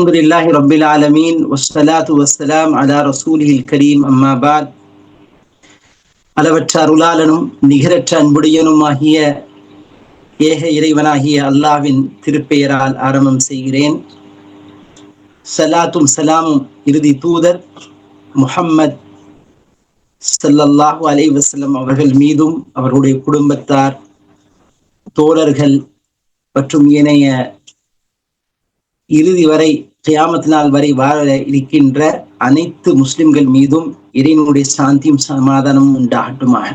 الحمد لله رب العالمين والصلاة والسلام على رسوله الكريم أما بعد அளவற்ற அருளாளனும் நிகரற்ற அன்புடையனுமாகிய ஏக இறைவனாகிய அல்லாவின் திருப்பெயரால் ஆரம்பம் செய்கிறேன் சலாத்தும் சலாமும் இறுதி தூதர் முஹம்மத் ஸல்லல்லாஹு அலைஹி வஸல்லம் அவர்கள் மீதும் அவர்களுடைய குடும்பத்தார் தோழர்கள் மற்றும் ஏனைய இறுதி வரை கியாமத் நாள் வரை வாழ இருக்கின்ற அனைத்து முஸ்லிம்கள் மீதும் இறைவனுடைய சாந்தியும் சமாதானமும் உண்டாகட்டுமாக.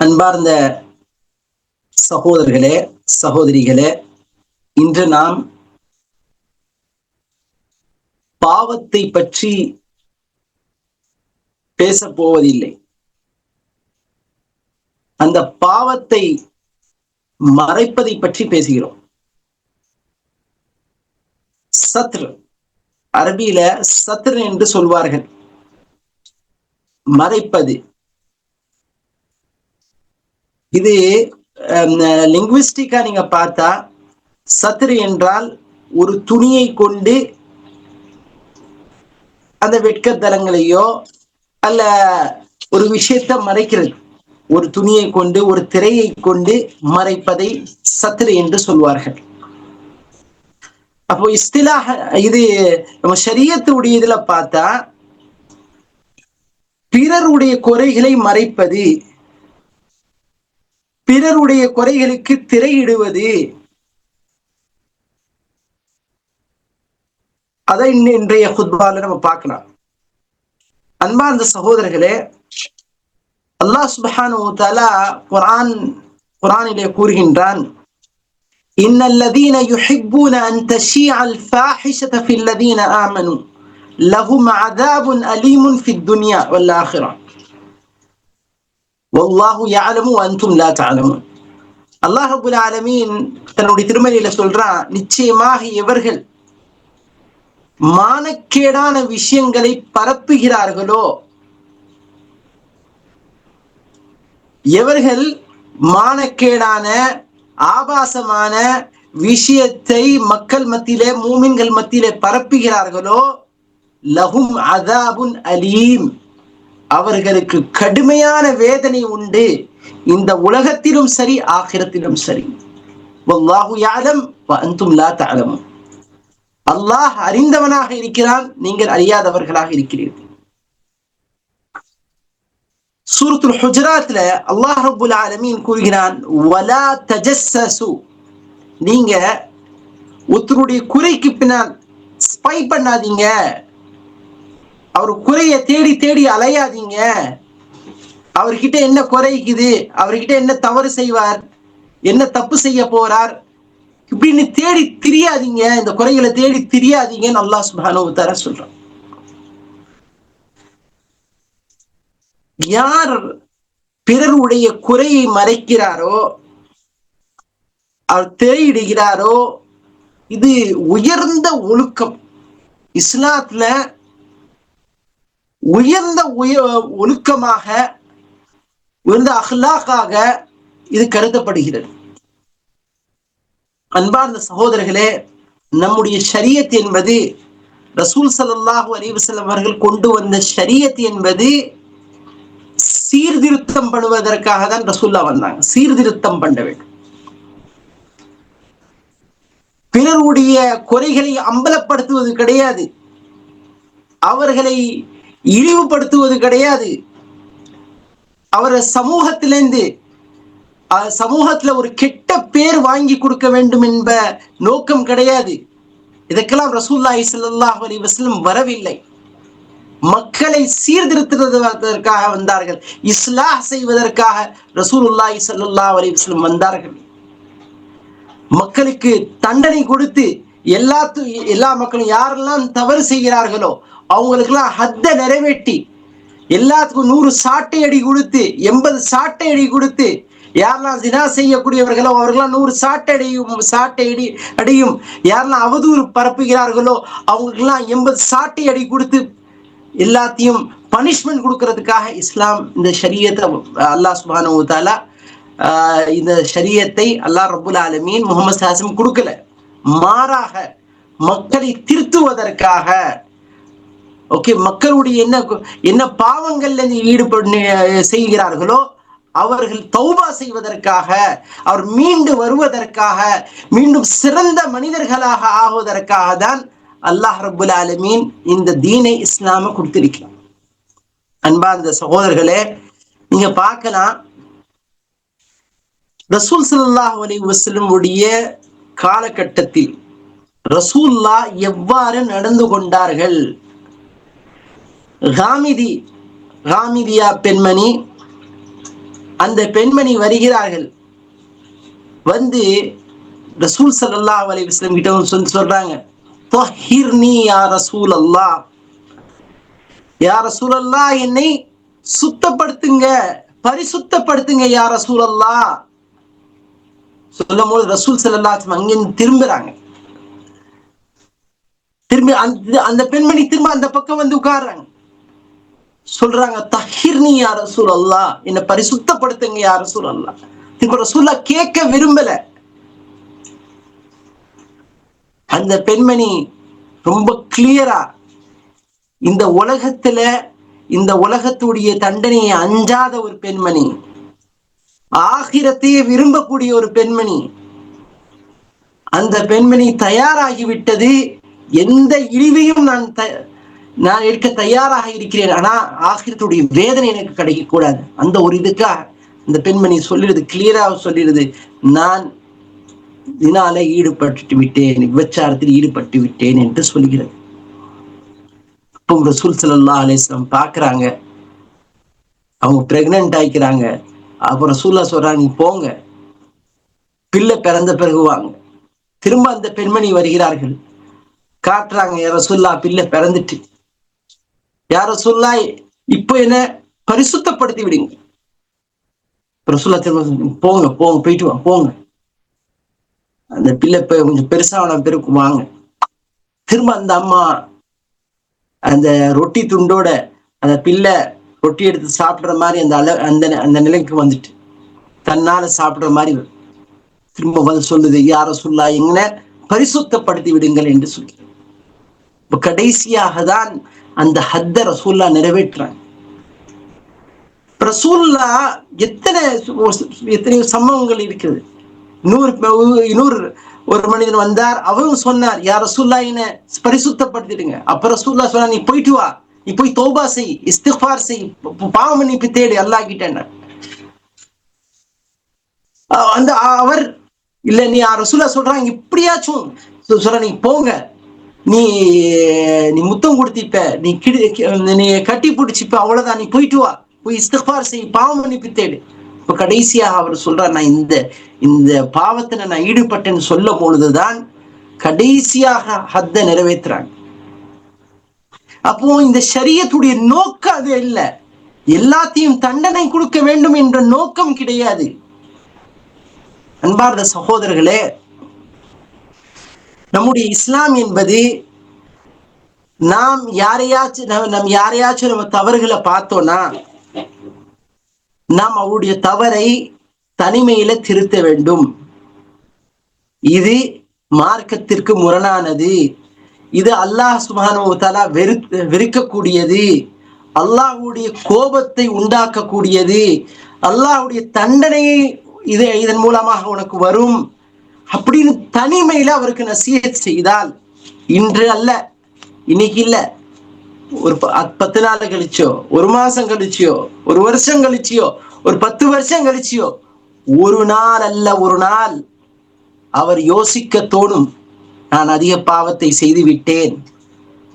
அன்பார்ந்த சகோதரர்களே சகோதரிகளே இன்று நாம் பாவத்தை பற்றி பேசப்போவதில்லை அந்த பாவத்தை மறைப்பதை பற்றி பேசுகிறோம். சத்ரு. அரபியில சத்ரு என்று சொல்வார்கள். மறைப்பது. இது லிங்குவிஸ்டிக்கா நீங்க பார்த்தா சத்ரு என்றால் ஒரு துணியை கொண்டு அந்த வெட்கத்தலங்களையோ அல்ல ஒரு விஷயத்த மறைக்கிறது. ஒரு துணியை கொண்டு ஒரு திரையை கொண்டு மறைப்பதை சத்ரு என்று சொல்வார்கள். அப்போ இஸ்திலாக இது நம்ம சரியத்துடைய இதுல பார்த்தா பிறருடைய குறைகளை மறைப்பது பிறருடைய குறைகளுக்கு திரையிடுவது அதை இன்றைய குத்பால நம்ம பார்க்கலாம். அன்பா அந்த சகோதரர்களே அல்லாஹ் சுபஹானு தலா குரான் குரானிலே கூறுகின்றான் إن الذين يحبون أن تشيع الفاحشة في الذين آمنوا لهم عذاب أليم في الدنيا والآخرة والله يعلم وأنتم لا تعلمون அல்லாஹ் ரபுல் ஆலமீன் தன்னுடைய திருமலையில சொல்றான் நிச்சயமாக இவர்கள் மானக்கேடான விஷயங்களை பரப்புகிறார்களோ எவர்கள் மானக்கேடான ஆபாசமான விஷயத்தை மக்கள் மத்தியிலே மூமின்கள் மத்தியிலே பரப்புகிறார்களோ லஹும் அதாபுன் அலீம். அவர்களுக்கு கடுமையான வேதனை உண்டு. இந்த உலகத்திலும் சரி ஆகிரத்திலும் சரி. வல்லாஹு அல்லாஹ் அறிந்தவனாக இருக்கிறான் நீங்கள் அறியாதவர்களாக இருக்கிறீர்கள். சூரத்துல் ஹுஜராத்ல அல்லாஹ் ரபுல் ஆலமீன் கூறுகிறான் வலா தஜஸ்ஸு நீங்க ஒருத்தருடைய குறைக்கு பின்னால் ஸ்பை பண்ணாதீங்க அவர் குறைய தேடி தேடி அலையாதீங்க அவர்கிட்ட என்ன குறைக்குது அவர்கிட்ட என்ன தவறு செய்வார் என்ன தப்பு செய்ய போறார் இப்படின்னு தேடி திரியாதீங்க இந்த குறைகளை தேடி திரியாதீங்கன்னு அல்லாஹ் சுபானு தர சொல்றான் யார் பிறருடைய குறையை மறைக்கிறாரோ அவர் திரையிடுகிறாரோ இது உயர்ந்த ஒழுக்கம். இஸ்லாத்துல உயர்ந்த உய ஒழுக்கமாக உயர்ந்த அஹ்லாக்காக இது கருதப்படுகிறது. அன்பார்ந்த சகோதரர்களே நம்முடைய ஷரியத் என்பது ரசூல் சல்லாஹூ அலிவசல்லம் அவர்கள் கொண்டு வந்த ஷரியத் என்பது சீர்திருத்தம் பண்ணுவதற்காக தான் ரசூல்லா வந்தாங்க. சீர்திருத்தம் பண்ண வேண்டும். பிறருடைய குறைகளை அம்பலப்படுத்துவது கிடையாது. அவர்களை இழிவுபடுத்துவது கிடையாது. அவரை சமூகத்திலிருந்து சமூகத்துல ஒரு கெட்ட பேர் வாங்கி கொடுக்க வேண்டும் என்ப நோக்கம் கிடையாது. இதற்கெல்லாம் ரசூல்லாஹி சல்லாஹ் அலி வஸ்லம் வரவில்லை. மக்களை சீர்திருத்துவதற்காக வந்தார்கள். இஸ்லாஹ் செய்வதற்காக ரசூலுல்லாஹி ஸல்லல்லாஹு அலைஹி வந்தார்கள். மக்களுக்கு தண்டனை கொடுத்து எல்லா எல்லா மக்களும் யாரெல்லாம் தவறு செய்கிறார்களோ அவங்களுக்கெல்லாம் ஹத்த நிறைவேற்றி எல்லாத்துக்கும் நூறு சாட்டை அடி கொடுத்து எண்பது சாட்டை அடி கொடுத்து யாரெல்லாம் தினா செய்யக்கூடியவர்களோ அவர்களாம் நூறு சாட்டை அடியும் சாட்டை அடி அடியும் யாரெல்லாம் அவதூறு பரப்புகிறார்களோ அவங்களுக்கெல்லாம் எண்பது சாட்டை அடி கொடுத்து எல்லாத்தையும் பனிஷ்மெண்ட் கொடுக்கறதுக்காக இஸ்லாம் இந்த ஷரியத்தை அல்லாஹ் சுபானு தாலா இந்த ஷரியத்தை அல்லாஹ் ரபுல் ஆலமீன் முகமது ஹாசிம் கொடுக்கல. மாறாக மக்களை திருத்துவதற்காக ஓகே மக்களுடைய என்ன என்ன பாவங்கள்ல ஈடுபடு செய்கிறார்களோ அவர்கள் தௌபா செய்வதற்காக அவர் மீண்டு வருவதற்காக மீண்டும் சிறந்த மனிதர்களாக ஆகுவதற்காக தான் அல்லாஹ் ரபுல் ஆலமீன் இந்த தீனை இஸ்லாம கொடுத்திருக்கிறார் அன்பார்ந்த சகோதரர்களே நீங்க பார்க்கலாம். ரசூல் சல்லாஹ் அலி வசலமுடைய உடைய காலகட்டத்தில் ரசூல்லா எவ்வாறு நடந்து கொண்டார்கள்? ராமிதி ராமிதியா பெண்மணி அந்த பெண்மணி வருகிறார்கள். வந்து ரசூல் ஸல்லல்லாஹு அலி வஸ்லம் கிட்ட சொல்லி சொல்றாங்க. தொஹிர்னி யா ரசூல் அல்லா யா ரசூல் என்னை சுத்தப்படுத்துங்க பரிசுத்தப்படுத்துங்க யா ரசூல் அல்லா சொல்லும் போது ரசூல் செல்லல்லா அங்கிருந்து திரும்புறாங்க. திரும்பி அந்த அந்த பெண்மணி திரும்ப அந்த பக்கம் வந்து உட்கார்றாங்க. சொல்றாங்க தஹிர்னி யார் ரசூல் அல்லா என்ன பரிசுத்தப்படுத்துங்க யா ரசூல் திரும்ப ரசூல்லா கேட்க விரும்பல. அந்த பெண்மணி ரொம்ப கிளியரா இந்த உலகத்துல இந்த உலகத்துடைய தண்டனையை அஞ்சாத ஒரு பெண்மணி ஆகிரத்தையே விரும்பக்கூடிய ஒரு பெண்மணி அந்த பெண்மணி தயாராகிவிட்டது எந்த இழிவையும் நான் த நான் எடுக்க தயாராக இருக்கிறேன். ஆனா ஆகிரத்துடைய வேதனை எனக்கு கிடைக்க கூடாது அந்த ஒரு இதுக்காக இந்த பெண்மணி சொல்லிடுது கிளியராக சொல்லிடுது நான் இதனால ஈடுபட்டு விட்டேன் விபச்சாரத்தில் ஈடுபட்டு விட்டேன் என்று சொல்கிறது. இப்போ ரசூல் சல்லா அலிஸ்லாம் பார்க்குறாங்க. அவங்க பிரெக்னென்ட் ஆயிக்கிறாங்க. அப்புறம் ரசூல்லா சொல்றாங்க நீ போங்க. பிள்ளை பிறந்த பிறகு வாங்க. திரும்ப அந்த பெண்மணி வருகிறார்கள். காட்டுறாங்க யார சொல்லா பிள்ளை பிறந்துட்டு. யார சொல்லா இப்போ என்ன பரிசுத்தப்படுத்தி விடுங்க. ரசூல்லா திரும்ப போங்க போங்க போயிட்டு வாங்க போங்க. அந்த பிள்ளை பெ- கொஞ்சம் பெருசான பிறகு வாங்க திரும்ப அந்த அம்மா அந்த ரொட்டி துண்டோட அந்த பிள்ளை ரொட்டி எடுத்து சாப்பிடுற மாதிரி அந்த அள அந்த அந்த நிலைக்கு வந்துட்டு தன்னால சாப்பிடுற மாதிரி திரும்ப வந்து சொல்லுது யார சொல்லா எங்கன பரிசுத்தப்படுத்தி விடுங்கள் என்று சொல்லி. இப்ப கடைசியாக தான் அந்த ஹத்த ரசூல்லா நிறைவேற்றுறாங்க. ரசூல்லா எத்தனை எத்தனையோ சம்பவங்கள் இருக்கிறது. இன்னொரு இன்னொரு ஒரு மனிதன் வந்தார் அவரும் சொன்னார் யார் ரசூல்லா என்ன பரிசுத்தப்படுத்திடுங்க. அப்ப ரசூல்லா சொன்னா நீ போயிட்டு வா நீ போய் தோபா செய் இஸ்திஃபார் செய் பாவம் பாவ மன்னிப்பு தேடு அல்லாஹ் கிட்ட அந்த அவர் இல்ல நீ ரசூல்லா சொல்றாங்க இப்படியாச்சும் சொல்ற நீ போங்க நீ நீ முத்தம் கொடுத்திப்ப நீ கிடி நீ கட்டி பிடிச்சிப்ப அவ்வளவுதான் நீ போயிட்டு வா போய் இஸ்திஃபார் செய் பாவ மன்னிப்பு தேடு. இப்ப கடைசியாக அவர் சொல்றார் நான் இந்த இந்த பாவத்துல நான் ஈடுபட்டேன்னு சொல்லும் பொழுதுதான் கடைசியாக ஹத்த நிறைவேற்றுறாங்க. அப்போ இந்த சரியத்துடைய நோக்கம் அது இல்ல. எல்லாத்தையும் தண்டனை கொடுக்க வேண்டும் என்ற நோக்கம் கிடையாது. அன்பார்ந்த சகோதரர்களே நம்முடைய இஸ்லாம் என்பது நாம் யாரையாச்சும் நம் யாரையாச்சும் நம்ம தவறுகளை பார்த்தோம்னா நாம் அவருடைய தவறை தனிமையில திருத்த வேண்டும். இது மார்க்கத்திற்கு முரணானது. இது அல்லாஹ் சுப்ஹானஹு வெறு வெறுக்கக்கூடியது. அல்லாஹுடைய கோபத்தை உண்டாக்கக்கூடியது. அல்லாஹுடைய தண்டனையை இது இதன் மூலமாக உனக்கு வரும். அப்படின்னு தனிமையில அவருக்கு நசீஹத் செய்தால் இன்று அல்ல இன்னைக்கு இல்ல. ஒரு பத்து நாள் கழிச்சோ ஒரு மாசம் கழிச்சியோ ஒரு வருஷம் கழிச்சியோ ஒரு பத்து வருஷம் கழிச்சியோ ஒரு நாள் அல்ல ஒரு நாள் அவர் யோசிக்க தோணும் நான் அதிக பாவத்தை செய்து விட்டேன்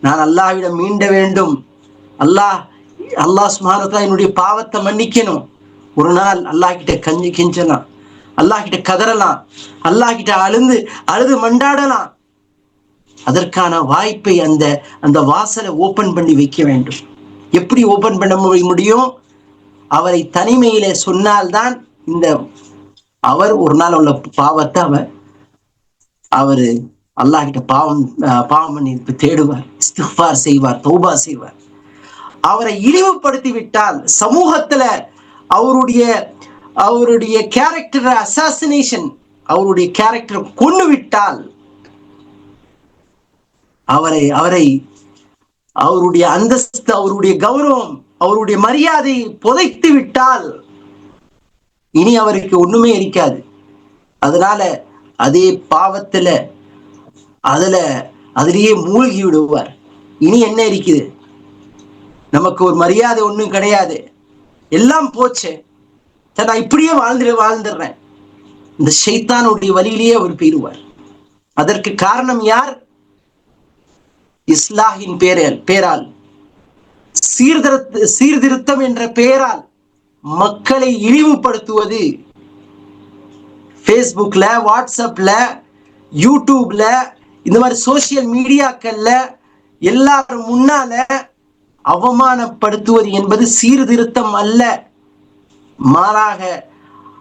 நான் அல்லாஹ்விடம் மீண்ட வேண்டும். அல்லாஹ் அல்லாஹ் சுமாரதா என்னுடைய பாவத்தை மன்னிக்கணும். ஒரு நாள் அல்லாஹ் கிட்ட கஞ்சி கிஞ்சலாம் அல்லாஹ் கிட்ட கதறலாம் அல்லாஹ் கிட்ட அழுந்து அழுது மண்டாடலாம். அதற்கான வாய்ப்பை அந்த அந்த வாசலை ஓபன் பண்ணி வைக்க வேண்டும். எப்படி ஓபன் பண்ண முடியும்? அவரை தனிமையில சொன்னால்தான் இந்த அவர் ஒரு நாள் உள்ள பாவத்தை அவர் அவரு அல்லாஹ் கிட்ட பாவம் பாவம் மன்னிப்பு தேடுவார் இஸ்திஃபார் செய்வார் தௌபா செய்வார். அவரை இழிவுபடுத்தி விட்டால் சமூகத்துல அவருடைய அவருடைய கேரக்டர் அசாசினேஷன் அவருடைய கேரக்டர் கொண்டு விட்டால் அவரை அவரை அவருடைய அந்தஸ்து அவருடைய கௌரவம் அவருடைய மரியாதை புதைத்து விட்டால் இனி அவருக்கு ஒண்ணுமே இருக்காது. அதனால அதே பாவத்துல அதுல அதிலேயே மூழ்கி விடுவார். இனி என்ன இருக்குது? நமக்கு ஒரு மரியாதை ஒண்ணும் கிடையாது. எல்லாம் போச்சு. சரி நான் இப்படியே வாழ்ந்து வாழ்ந்துடுறேன். இந்த ஷைத்தானுடைய வழியிலேயே அவர் போயிடுவார். அதற்கு காரணம் யார்? இஸ்லாஹின் பேரால் பேரால். சீர்திருத்த சீர்திருத்தம் என்ற பெயரால் மக்களை இழிவுபடுத்துவது ஃபேஸ்புக்கில் வாட்ஸ்அப்ல யூடியூப்ல இந்த மாதிரி சோசியல் மீடியாக்கள்ல எல்லாரும் முன்னால அவமானப்படுத்துவது என்பது சீர்திருத்தம் அல்ல. மாறாக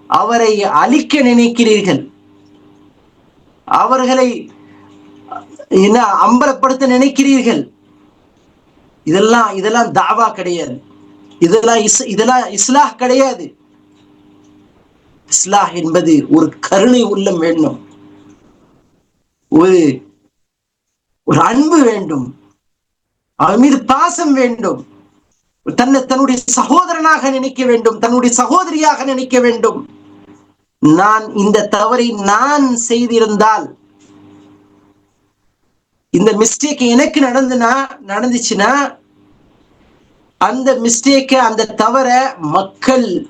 அவரை அழிக்க நினைக்கிறீர்கள். அவர்களை என்ன அம்பலப்படுத்த நினைக்கிறீர்கள். இதெல்லாம் இதெல்லாம் தாவா கிடையாது. இதெல்லாம் இஸ் இதெல்லாம் இஸ்லாஹ் கிடையாது. இஸ்லாஹ் என்பது ஒரு கருணை உள்ளம் வேண்டும். ஒரு ஒரு அன்பு வேண்டும். அவன் மீது பாசம் வேண்டும். தன்னை தன்னுடைய சகோதரனாக நினைக்க வேண்டும். தன்னுடைய சகோதரியாக நினைக்க வேண்டும். நான் இந்த தவறை நான் செய்திருந்தால் இந்த மிஸ்டேக் எனக்கு நடந்துனா நடந்துச்சுன்னா அந்த மிஸ்டேக்க அந்த தவற மக்கள்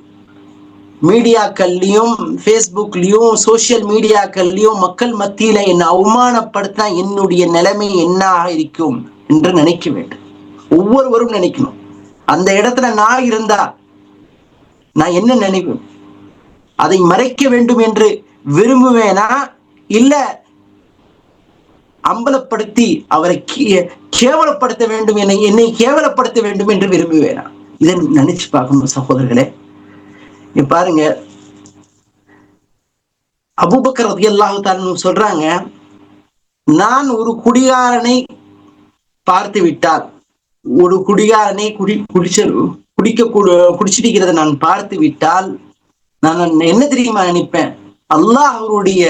மீடியாக்கள்லயும் ஃபேஸ்புக்லயும் சோசியல் மீடியாக்கள்லயும் மக்கள் மத்தியில என்னை அவமானப்படுத்தினா என்னுடைய நிலைமை என்ன இருக்கும் என்று நினைக்க வேண்டும். ஒவ்வொருவரும் நினைக்கணும். அந்த இடத்துல நான் இருந்தா நான் என்ன நினைப்பேன்? அதை மறைக்க வேண்டும் என்று விரும்புவேனா? இல்லை அம்பலப்படுத்தி அவரை கேவலப்படுத்த வேண்டும் என்னை என்னை கேவலப்படுத்த வேண்டும் என்று விரும்புவேனா? இதை நினைச்சு பார்க்கணும் சகோதரர்களே. நீ பாருங்க. அபூபக்கர் ரதியல்லாஹு தஆலா சொல்றாங்க நான் ஒரு குடிகாரனை பார்த்து விட்டால் ஒரு குடிகாரனை குடி குடிச்ச குடிக்க குடிச்சிருக்கிறத நான் பார்த்து விட்டால் நான் என்ன தெரியுமா நினைப்பேன்? அல்லாஹ் அவருடைய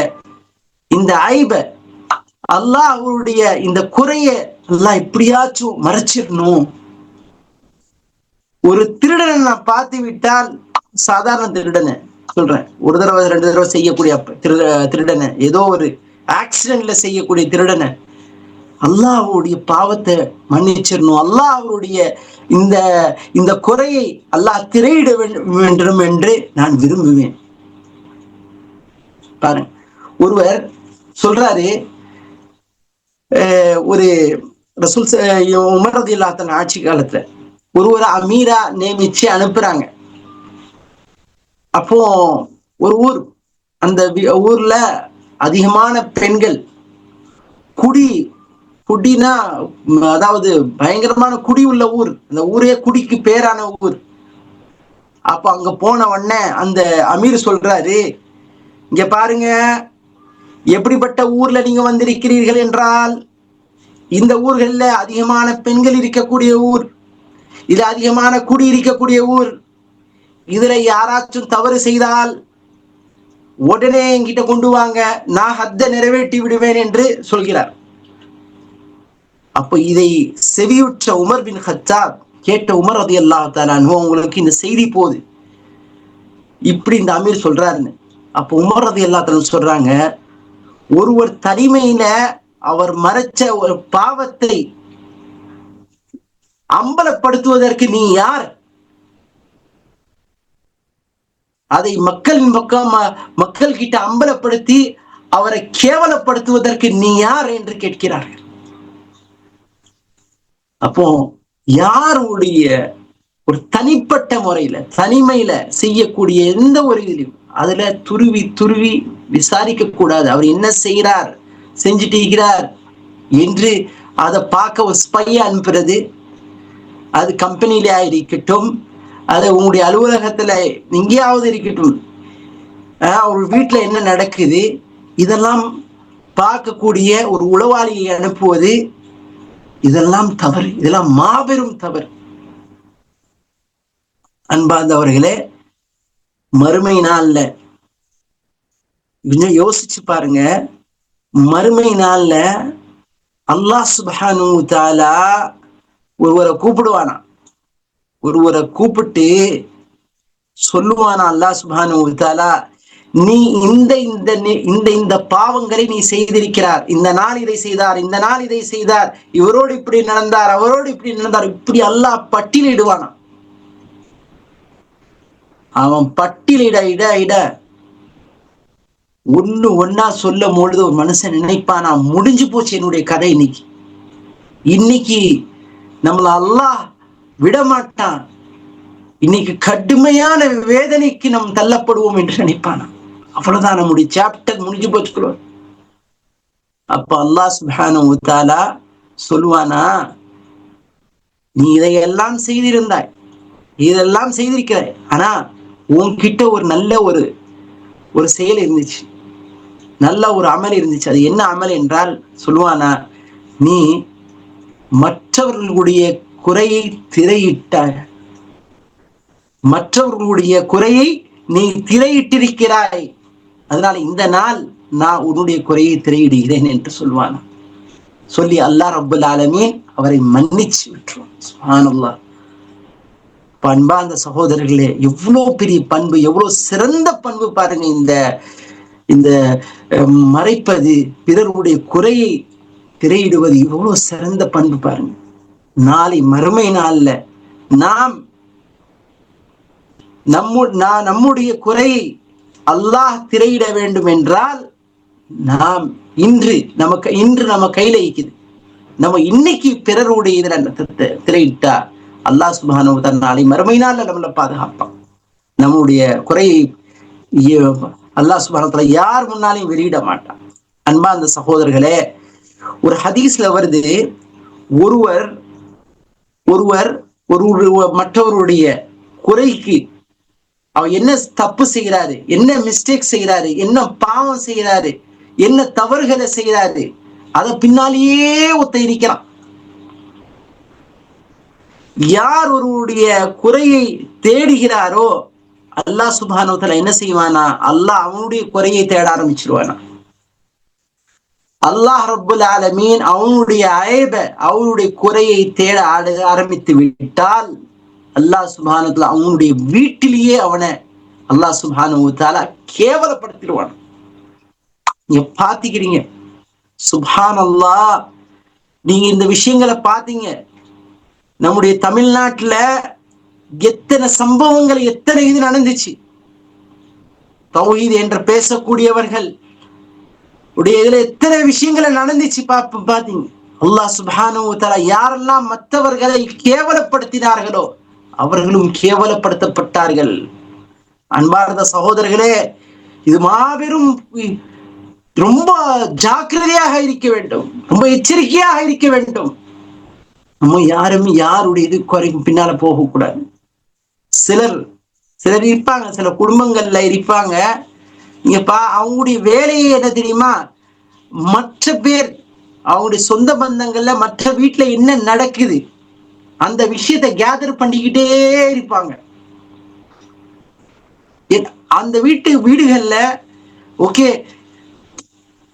இந்த ஐப அல்லாஹ் அவருடைய இந்த குறைய எல்லாம் எப்படியாச்சும் மறைச்சிடணும். ஒரு திருடனை நான் பார்த்து விட்டால் சாதாரண திருடனை சொல்றேன். ஒரு தடவை ரெண்டு தடவை செய்யக்கூடிய திரு திருடனை ஏதோ ஒரு ஆக்சிடென்ட்ல செய்யக்கூடிய திருடனை அல்லாஹ்வுடைய பாவத்தை மன்னிச்சிடணும். அல்லாஹ் அவருடைய இந்த இந்த குறையை அல்லாஹ் திரையிட வேண்டும் வேண்டும் என்று நான் விரும்புவேன். பாருங்க. ஒருவர் சொல்றாரு ஒரு ரசூல் உமரது உமர் ஆட்சி காலத்துல ஒருவரை அமீரா நியமிச்சு அனுப்புறாங்க. அப்போ ஒரு ஊர் அந்த ஊர்ல அதிகமான பெண்கள் குடி குடினா அதாவது பயங்கரமான குடி உள்ள ஊர் அந்த ஊரே குடிக்கு பேரான ஊர். அப்ப அங்க போன உடனே அந்த அமீர் சொல்றாரு இங்க பாருங்க எப்படிப்பட்ட ஊர்ல நீங்க வந்திருக்கிறீர்கள் என்றால் இந்த ஊர்களில் அதிகமான பெண்கள் இருக்கக்கூடிய ஊர் இது அதிகமான குடி இருக்கக்கூடிய ஊர் இதுல யாராச்சும் தவறு செய்தால் உடனே என்கிட்ட கொண்டு வாங்க நான் ஹத்த நிறைவேற்றி விடுவேன் என்று சொல்கிறார். அப்போ இதை செவியுற்ற உமர் பின் ஹத்தாப் கேட்ட உமர் ரதி அல்லா உங்களுக்கு இந்த செய்தி போகுது இப்படி இந்த அமீர் சொல்றாருன்னு. அப்போ உமர் அது எல்லாத்தாலும் சொல்றாங்க ஒருவர் தனிமையில அவர் மறைச்ச ஒரு பாவத்தை அம்பலப்படுத்துவதற்கு நீ யார்? அதை மக்களின் பக்கம் மக்கள் கிட்ட அம்பலப்படுத்தி அவரை கேவலப்படுத்துவதற்கு நீ யார் என்று கேட்கிறார்கள். அப்போ யாருடைய ஒரு தனிப்பட்ட முறையில தனிமையில செய்யக்கூடிய எந்த ஒரு இதுலையும் அதுல துருவி துருவி விசாரிக்க கூடாது அவர் என்ன செய்கிறார்? செஞ்சுட்டு இருக்கிறார் என்று அதை பார்க்க ஒரு ஸ்பைய அனுப்புறது அது கம்பெனியில இருக்கட்டும் அது உங்களுடைய அலுவலகத்துல எங்கேயாவது இருக்கட்டும். ஆஹ் ஒரு வீட்டில் என்ன நடக்குது? இதெல்லாம் பார்க்கக்கூடிய ஒரு உளவாளியை அனுப்புவது இதெல்லாம் தவறு. இதெல்லாம் மாபெரும் தவறு. அன்பார்ந்தவர்களே மறுமை நாளில் கொஞ்சம் யோசிச்சு பாருங்க. மறுமை நாள்ல அல்லாஹ் சுபஹானு தாலா ஒருவரை கூப்பிடுவானா? ஒருவரை கூப்பிட்டு சொல்லுவானா அல்லாஹ் சுபஹானு தாலா நீ இந்த இந்த இந்த இந்த பாவங்களை நீ செய்திருக்கிறார். இந்த நாள் இதை செய்தார் இந்த நாள் இதை செய்தார். இவரோடு இப்படி நடந்தார் அவரோடு இப்படி நடந்தார். இப்படி அல்லாஹ் பட்டியலிடுவானா? அவன் பட்டியலிட இட இட. ஒண்ணு ஒன்னா சொல்லும் பொழுது ஒரு மனுஷன் நினைப்பானா? முடிஞ்சு போச்சு என்னுடைய கதை இன்னைக்கு. இன்னைக்கு நம்மள அல்லாஹ் விட மாட்டான் இன்னைக்கு கடுமையான வேதனைக்கு நாம் தள்ளப்படுவோம் என்று நினைப்பானா? அவ்வளவுதான் நம்முடைய சாப்டர் முடிஞ்சு போச்சு அப்ப அல்லாஹ் சுபானம் உத்தாலா சொல்லுவானா நீ இதையெல்லாம் செய்திருந்தாய். இதெல்லாம் செய்திருக்கிறாய். ஆனா உன்கிட்ட ஒரு நல்ல ஒரு ஒரு செயல் இருந்துச்சு. நல்ல ஒரு அமல் இருந்துச்சு. அது என்ன அமல் என்றால் சொல்லுவானா நீ மற்றவர்களுடைய குறையை திரையிட்டாய். மற்றவர்களுடைய குறையை நீ திரையிட்டிருக்கிறாய். அதனால இந்த நாள் நான் உன்னுடைய குறையை திரையிடுகிறேன் என்று சொல்வான். சொல்லி அல்லாஹ் ரப்புல் ஆலமீன் அவரை மன்னிச்சு விட்டுருவான். பண்பா அந்த சகோதரர்களே எவ்வளவு பெரிய பண்பு எவ்வளவு சிறந்த பண்பு பாருங்க இந்த இந்த மறைப்பது பிறருடைய குறையை திரையிடுவது எவ்வளவு சிறந்த பண்பு பாருங்க. நாளை மறுமை நாள்ல நாம் நம்மு நான் நம்முடைய குறையை அல்லாஹ் திரையிட வேண்டும் என்றால் நாம் இன்று நமக்கு இன்று நம்ம கையில இருக்குது நம்ம இன்னைக்கு பிறருடைய இதில் திரையிட்டா அல்லாஹ் சுபானு வ நாளை மறுமை நாள்ல நம்மளை பாதுகாப்பான். நம்முடைய குறையை அல்லாஹ் சுபானத்துல யார் முன்னாலையும் வெளியிட மாட்டான். அன்பா அந்த சகோதரர்களே ஒரு ஹதீஸ்ல வருது ஒருவர் ஒருவர் ஒரு ஒரு- மற்றவருடைய குறைக்கு அவர் என்ன தப்பு செய்கிறாரு என்ன மிஸ்டேக் செய்கிறாரு என்ன பாவம் செய்கிறாரு என்ன தவறுகளை செய்கிறாரு அத பின்னாலேயே ஒத்த இருக்கிறான். யார் ஒருவருடைய குறையை தேடுகிறாரோ அல்லாஹ் சுபானவத்துல என்ன செய்வானா? அல்லாஹ் அவனுடைய குறையை தேட ஆரம்பிச்சிருவானா. அல்லாஹ் ரபுல் ஆலமீன் அவனுடைய அயப அவனுடைய குறையை தேட ஆட- ஆரம்பித்து விட்டால் அல்லாஹ் சுபானத்துல அவனுடைய வீட்டிலேயே அவனை அல்லாஹ் சுபானுத்தால கேவலப்படுத்திடுவான். நீங்க பாத்திக்கிறீங்க. சுபான் அல்லா நீங்க இந்த விஷயங்களை பாத்தீங்க. நம்முடைய தமிழ்நாட்டுல எத்தனை சம்பவங்கள் எத்தனை இது நடந்துச்சு? தௌஹீத் என்று பேசக்கூடியவர்கள் உடைய இதுல எத்தனை விஷயங்களை நடந்துச்சு பாப்ப பாத்தீங்க. அல்லாஹ் சுபானு வ யாரெல்லாம் மற்றவர்களை கேவலப்படுத்தினார்களோ அவர்களும் கேவலப்படுத்தப்பட்டார்கள். அன்பார்ந்த சகோதரர்களே இது மாபெரும் ரொம்ப ஜாக்கிரதையாக இருக்க வேண்டும் ரொம்ப எச்சரிக்கையாக இருக்க வேண்டும். நம்ம யாரும் யாருடைய இது குறைக்கும் பின்னால போகக்கூடாது. சிலர் சிலர் இருப்பாங்க சில குடும்பங்கள்ல இருப்பாங்க. இங்க பா அவங்களுடைய வேலையே என்ன தெரியுமா? மற்ற பேர் அவங்களுடைய சொந்த பந்தங்கள்ல மற்ற வீட்டுல என்ன நடக்குது? அந்த விஷயத்தை கேதர் பண்ணிக்கிட்டே இருப்பாங்க. அந்த வீட்டு வீடுகள்ல ஓகே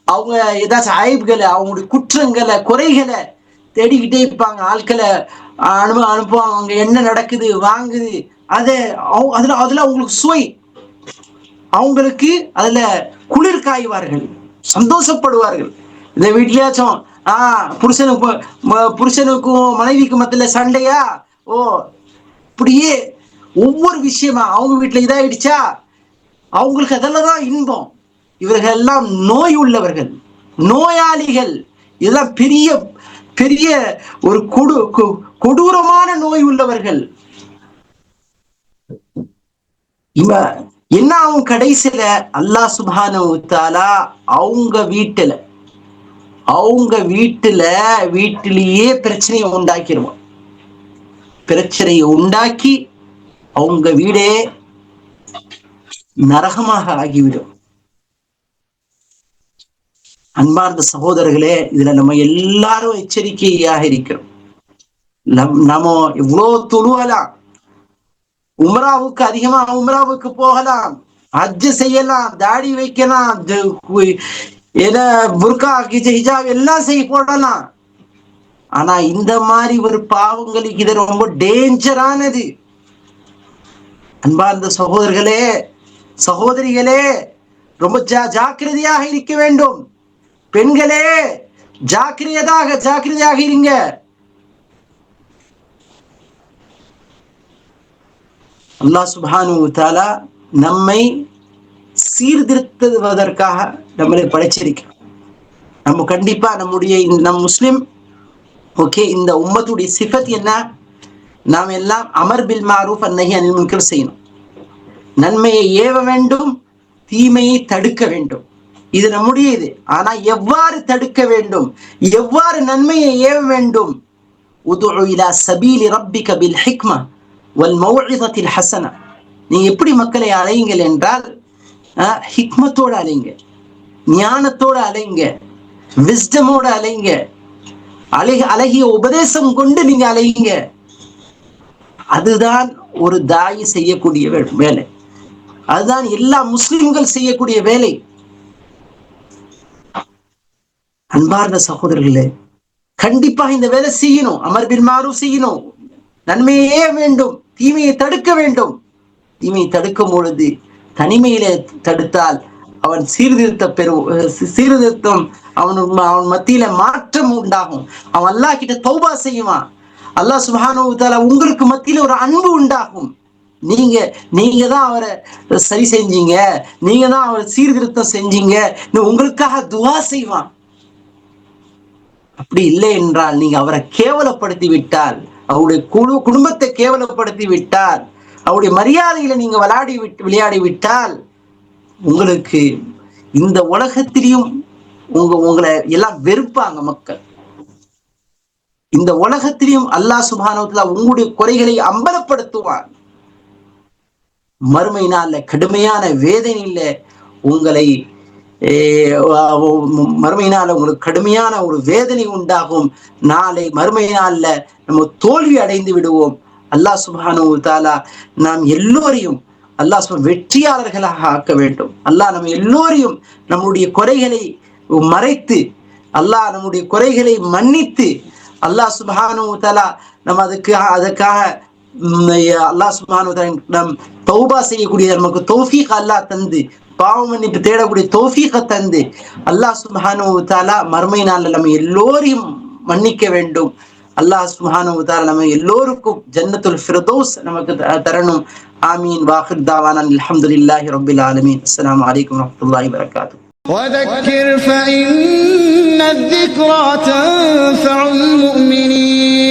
அவங்க ஏதாச்சும் ஆய்வுகளை அவங்களுடைய குற்றங்களை குறைகளை தேடிக்கிட்டே இருப்பாங்க. ஆட்களை அனுப அனுப்புவாங்க. அவங்க என்ன நடக்குது வாங்குது அதை அதுல அதுல அவங்களுக்கு சுவை. அவங்களுக்கு அதுல குளிர் காய்வார்கள். சந்தோஷப்படுவார்கள். இந்த வீட்லயாச்சும் ஆஹ் புருஷனுக்கு புருஷனுக்கும் மனைவிக்கும் மத்தியில சண்டையா? ஓ இப்படியே ஒவ்வொரு விஷயமா அவங்க வீட்டுல இதாயிடுச்சா? அவங்களுக்கு அதெல்லாம் தான் இன்பம். இவர்கள் எல்லாம் நோய் உள்ளவர்கள். நோயாளிகள். இதெல்லாம் பெரிய பெரிய ஒரு கொடு கொ- கொடூரமான நோய் உள்ளவர்கள். இவன் என்ன அவங்க கடைசியில அல்லாஹ் சுபானா வ அவங்க வீட்டுல அவங்க வீட்டுல வீட்டிலேயே பிரச்சனையை உண்டாக்கிடுவான் பிரச்சனையை உண்டாக்கி அவங்க வீடே நரகமாக ஆகிவிடும். அன்பார்ந்த சகோதரர்களே இதுல நம்ம எல்லாரும் எச்சரிக்கையாக இருக்கிறோம். நம் நம்ம இவ்வளோ தொழுவலாம்? உம்ராவுக்கு அதிகமா உம்ராவுக்கு போகலாம் ஹஜ்ஜு செய்யலாம் தாடி வைக்கலாம் என்ன புர்கா கிஜ ஹிஜாப் எல்லாம் செய்ய போடலாம். ஆனா இந்த மாதிரி ஒரு பாவங்களுக்கு இது ரொம்ப டேஞ்சரானது. அன்பார்ந்த சகோதரர்களே சகோதரிகளே ரொம்ப ஜா- ஜாக்கிரதையாக இருக்க வேண்டும். பெண்களே ஜாக்கிரதையாக ஜாக்கிரதையாக இருங்க. அல்லாஹ் சுபானு தாலா நம்மை சீர்திருத்துவதற்காக நம்மளை படைச்சிருக்கிறோம் நம்ம கண்டிப்பா நம்முடைய இந்த- நம் முஸ்லிம் ஓகே இந்த உம்மத்துடைய சிஃபத் என்ன? நாம் எல்லாம் அமர் பில் மாரூஃப் அன்னஹி அனில் முன்கர் செய்யணும். நன்மையை ஏவ வேண்டும் தீமையை தடுக்க வேண்டும். இது நம்முடைய இது. ஆனா எவ்வாறு தடுக்க வேண்டும்? எவ்வாறு நன்மையை ஏவ வேண்டும்? உதுஉ இலா சபீலி ரப்பிக பில் ஹிக்மா. வல் மௌஇதத்தில் ஹசனா. நீங்க எப்படி மக்களை அலையுங்கள் என்றால் ஹிக்மத்தோடு ஹிக்மத்தோட அலைங்க ஞானத்தோட அலைங்க விஸ்டமோடு அலைங்க அழக அழகிய உபதேசம் கொண்டு நீங்க அலையுங்க அதுதான் ஒரு தாயி செய்யக்கூடிய வேலை. அதுதான் எல்லா முஸ்லிம்கள் செய்யக்கூடிய வேலை. அன்பார்ந்த சகோதரர்களே கண்டிப்பா இந்த வேலை செய்யணும் அமர் பின் செய்யணும் நன்மையே வேண்டும். தீமையை தடுக்க வேண்டும். தீமையை தடுக்கும் பொழுது தனிமையிலே தடுத்தால் அவன் சீர்திருத்த பெரு சீர்திருத்தம் அவன் அவன் மத்தியில மாற்றம் உண்டாகும். அவன் அல்லாஹ் கிட்ட தௌபா செய்வான். அல்லாஹ் சுஹானோதால உங்களுக்கு மத்தியில ஒரு அன்பு உண்டாகும். நீங்க நீங்க தான் அவரை சரி செஞ்சீங்க. நீங்க தான் அவரை சீர்திருத்தம் செஞ்சீங்க. உங்களுக்காக துவா செய்வான். அப்படி இல்லை என்றால் நீங்க அவரை கேவலப்படுத்தி விட்டால் அவருடைய குழு குடும்பத்தை கேவலப்படுத்தி விட்டால் அவருடைய மரியாதையில நீங்க விளையாடி விட்டு விளையாடி விட்டால் உங்களுக்கு இந்த உலகத்திலையும் உங்க உங்களை எல்லாம் வெறுப்பாங்க மக்கள். இந்த உலகத்திலையும் அல்லாஹ் சுபானவத்துல உங்களுடைய குறைகளை அம்பலப்படுத்துவான் மறுமை நாள்ல கடுமையான வேதனையில உங்களை ஏ, உங்களுக்கு கடுமையான ஒரு வேதனை உண்டாகும். நாளை மறுமையினால நம்ம தோல்வி அடைந்து விடுவோம். அல்லாஹ் சுபானு தாலா நாம் எல்லோரையும் அல்லாஹ் சுப வெற்றியாளர்களாக ஆக்க வேண்டும். அல்லாஹ் நம்ம எல்லோரையும் நம்முடைய குறைகளை மறைத்து அல்லாஹ் நம்முடைய குறைகளை மன்னித்து அல்லாஹ் சுபானு வ நம்ம அதுக்கு அதுக்காக அல்லாஹ் சுப்ஹானஹு வ தஆலா நம் தௌபா செய்யக்கூடிய நமக்கு தௌஃபீக் அல்லாஹ் தந்து பாவ மன்னிப்பு தேடக்கூடிய தௌஃபீக தந்து அல்லாஹ் சுப்ஹானஹு வ தஆலா மறுமை நாள்ல நம்ம எல்லோரையும் மன்னிக்க வேண்டும் அல்லாஹ் சுப்ஹானஹு வ தஆலா நம்ம எல்லோருக்கும் ஜன்னத்துல் ஃபிர்தௌஸ் நமக்கு த- தரணும் ஆமீன் வாஹிர் தாவானா அல்ஹம்துலில்லாஹி ரப்பில் ஆலமீன் அஸ்ஸலாமு அலைக்கும் வரஹ்மத்துல்லாஹி வபரகாத்துஹு وذكر فإن الذكرى تنفع المؤمنين